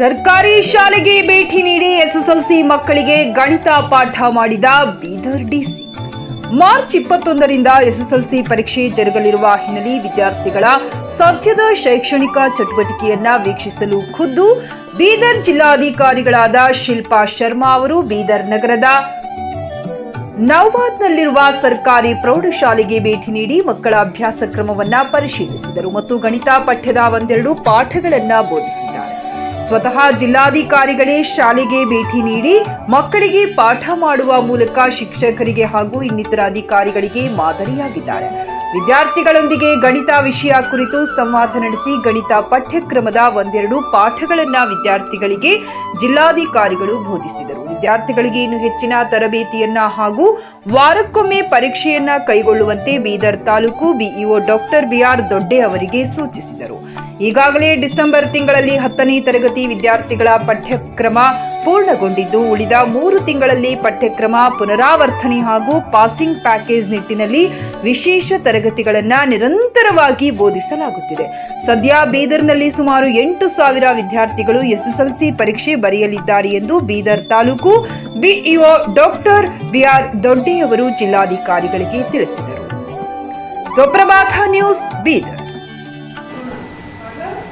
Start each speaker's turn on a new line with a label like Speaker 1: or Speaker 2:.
Speaker 1: ಸರ್ಕಾರಿ ಶಾಲೆಗೆ ಭೇಟಿ ನೀಡಿ ಎಸ್ಎಸ್ಎಲ್ಸಿ ಮಕ್ಕಳಿಗೆ ಗಣಿತ ಪಾಠ ಮಾಡಿದ ಬೀದರ್ ಡಿಸಿ. ಮಾರ್ಚ್ ಇಪ್ಪತ್ತೊಂದರಿಂದ ಎಸ್ಎಸ್ಎಲ್ಸಿ ಪರೀಕ್ಷೆ ಜರುಗಲಿರುವ ಹಿನ್ನೆಲೆ ವಿದ್ಯಾರ್ಥಿಗಳ ಸದ್ಯದ ಶೈಕ್ಷಣಿಕ ಚಟುವಟಿಕೆಯನ್ನ ವೀಕ್ಷಿಸಲು ಖುದ್ದು ಬೀದರ್ ಜಿಲ್ಲಾಧಿಕಾರಿಗಳಾದ ಶಿಲ್ಪಾ ಶರ್ಮಾ ಅವರು ಬೀದರ್ ನಗರದ ನವಬಾದ್ನಲ್ಲಿರುವ ಸರ್ಕಾರಿ ಪ್ರೌಢಶಾಲೆಗೆ ಭೇಟಿ ನೀಡಿ ಮಕ್ಕಳ ಅಭ್ಯಾಸ ಕ್ರಮವನ್ನ ಪರಿಶೀಲಿಸಿದರು ಮತ್ತು ಗಣಿತ ಪಠ್ಯದ ಒಂದೆರಡು ಪಾಠಗಳನ್ನು ಬೋಧಿಸಿದ್ದಾರೆ. ಸ್ವತಃ ಜಿಲ್ಲಾಧಿಕಾರಿಗಳೇ ಶಾಲೆಗೆ ಭೇಟಿ ನೀಡಿ ಮಕ್ಕಳಿಗೆ ಪಾಠ ಮಾಡುವ ಮೂಲಕ ಶಿಕ್ಷಕರಿಗೆ ಹಾಗೂ ಇನ್ನಿತರ ಅಧಿಕಾರಿಗಳಿಗೆ ಮಾದರಿಯಾಗಿದ್ದಾರೆ. ವಿದ್ಯಾರ್ಥಿಗಳೊಂದಿಗೆ ಗಣಿತ ವಿಷಯ ಕುರಿತು ಸಂವಾದ ನಡೆಸಿ ಗಣಿತ ಪಠ್ಯಕ್ರಮದ ಒಂದೆರಡು ಪಾಠಗಳನ್ನ ವಿದ್ಯಾರ್ಥಿಗಳಿಗೆ ಜಿಲ್ಲಾಧಿಕಾರಿಗಳು ಬೋಧಿಸಿದರು. ವಿದ್ಯಾರ್ಥಿಗಳಿಗೆ ಇನ್ನು ಹೆಚ್ಚಿನ ತರಬೇತಿಯನ್ನ ಹಾಗೂ ವಾರಕ್ಕೊಮ್ಮೆ ಪರೀಕ್ಷೆಯನ್ನ ಕೈಗೊಳ್ಳುವಂತೆ Bidar taluk BEO doctor BR Dodde ಅವರಿಗೆ ಸೂಚಿಸಿದರು. ಈಗಾಗಲೇ ಡಿಸೆಂಬರ್ ತಿಂಗಳಲ್ಲಿ ಹತ್ತನೇ ತರಗತಿ ವಿದ್ಯಾರ್ಥಿಗಳ ಪಠ್ಯಕ್ರಮ ಪೂರ್ಣಗೊಂಡಿದ್ದು, ಉಳಿದ ಮೂರು ತಿಂಗಳಲ್ಲಿ ಪಠ್ಯಕ್ರಮ ಪುನರಾವರ್ತನೆ ಹಾಗೂ ಪಾಸಿಂಗ್ ಪ್ಯಾಕೇಜ್ ನಿಟ್ಟಿನಲ್ಲಿ ವಿಶೇಷ ತರಗತಿಗಳನ್ನು ನಿರಂತರವಾಗಿ ಬೋಧಿಸಲಾಗುತ್ತಿದೆ. ಸದ್ಯ ಬೀದರ್ನಲ್ಲಿ ಸುಮಾರು ಎಂಟು ಸಾವಿರ ವಿದ್ಯಾರ್ಥಿಗಳು ಎಸ್ಎಸ್ಎಲ್ಸಿ ಪರೀಕ್ಷೆ ಬರೆಯಲಿದ್ದಾರೆ ಎಂದು Bidar taluk BEO doctor BR ದೊಡ್ಡೆಯವರು ಜಿಲ್ಲಾಧಿಕಾರಿಗಳಿಗೆ ತಿಳಿಸಿದರು. ನ್ಯೂಸ್ ಬೀದರ್.